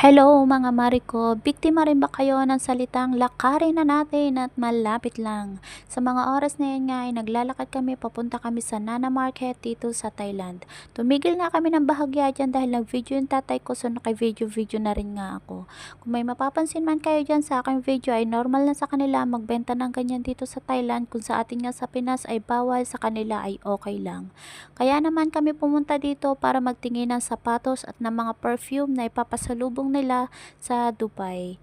Hello mga Mariko, biktima rin ba kayo ng salitang lakarin na natin at malapit lang? Sa mga oras na yan nga ay naglalakad kami papunta kami sa Nana Market dito sa Thailand. Tumigil nga kami ng bahagya dyan dahil nag-video yung tatay ko so naka-video-video na rin nga ako. Kung may mapapansin man kayo dyan sa aking video ay normal na sa kanila magbenta ng ganyan dito sa Thailand kung sa atin nga sa Pinas ay bawal sa kanila ay okay lang. Kaya naman kami pumunta dito para magtingin ng sapatos at ng mga perfume na ipapasalubong nila sa Dubai.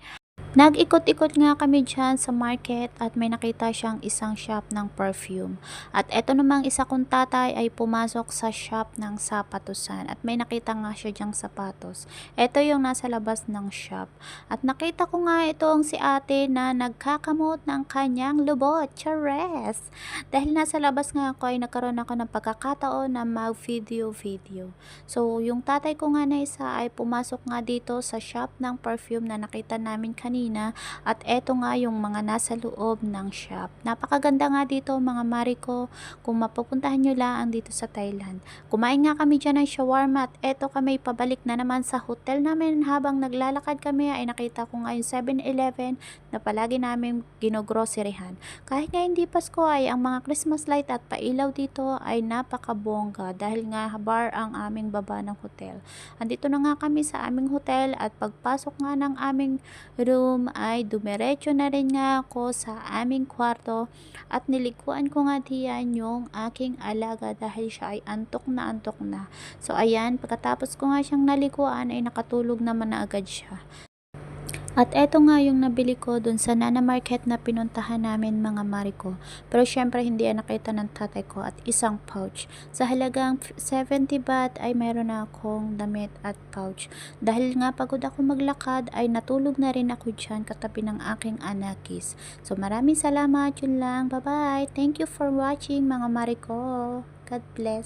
Nag-ikot-ikot nga kami dyan sa market at may nakita siyang isang shop ng perfume. At eto namang isa kong tatay ay pumasok sa shop ng sapatusan at may nakita nga siya dyang sapatos. Eto yung nasa labas ng shop. At nakita ko nga itong si ate na nagkakamot ng kanyang lubot. Chares! Dahil nasa labas nga ako ay nagkaroon ako ng pagkakataon na mag-video-video. So, yung tatay ko nga na isa ay pumasok nga dito sa shop ng perfume na nakita namin kanina at eto nga yung mga nasa loob ng shop. Napakaganda nga dito mga mariko kung mapupuntahan nyo lang dito sa Thailand. Kumain nga kami dyan ng shawarma at eto kami pabalik na naman sa hotel namin habang naglalakad kami ay nakita ko nga yung 7-Eleven na palagi namin ginogroserihan. Kahit nga hindi Pasko ay ang mga Christmas light at pailaw dito ay napakabongga dahil nga bar ang aming baba ng hotel. Andito na nga kami sa aming hotel at pagpasok nga ng aming room ay dumiretso na rin nga ako sa aming kwarto at nilikuan ko nga diyan yung aking alaga dahil siya ay antok na antok na. So ayan, pagkatapos ko nga siyang nalikuan ay nakatulog naman na agad siya. At eto nga yung nabili ko dun sa Nana Market na pinuntahan namin mga mariko. Pero syempre hindi yan nakita ng tatay ko at isang pouch. Sa halagang 70 baht ay meron na akong damit at pouch. Dahil nga pagod ako maglakad ay natulog na rin ako dyan katabi ng aking anakis. So maraming salamat yun lang. Bye bye. Thank you for watching mga mariko. God bless.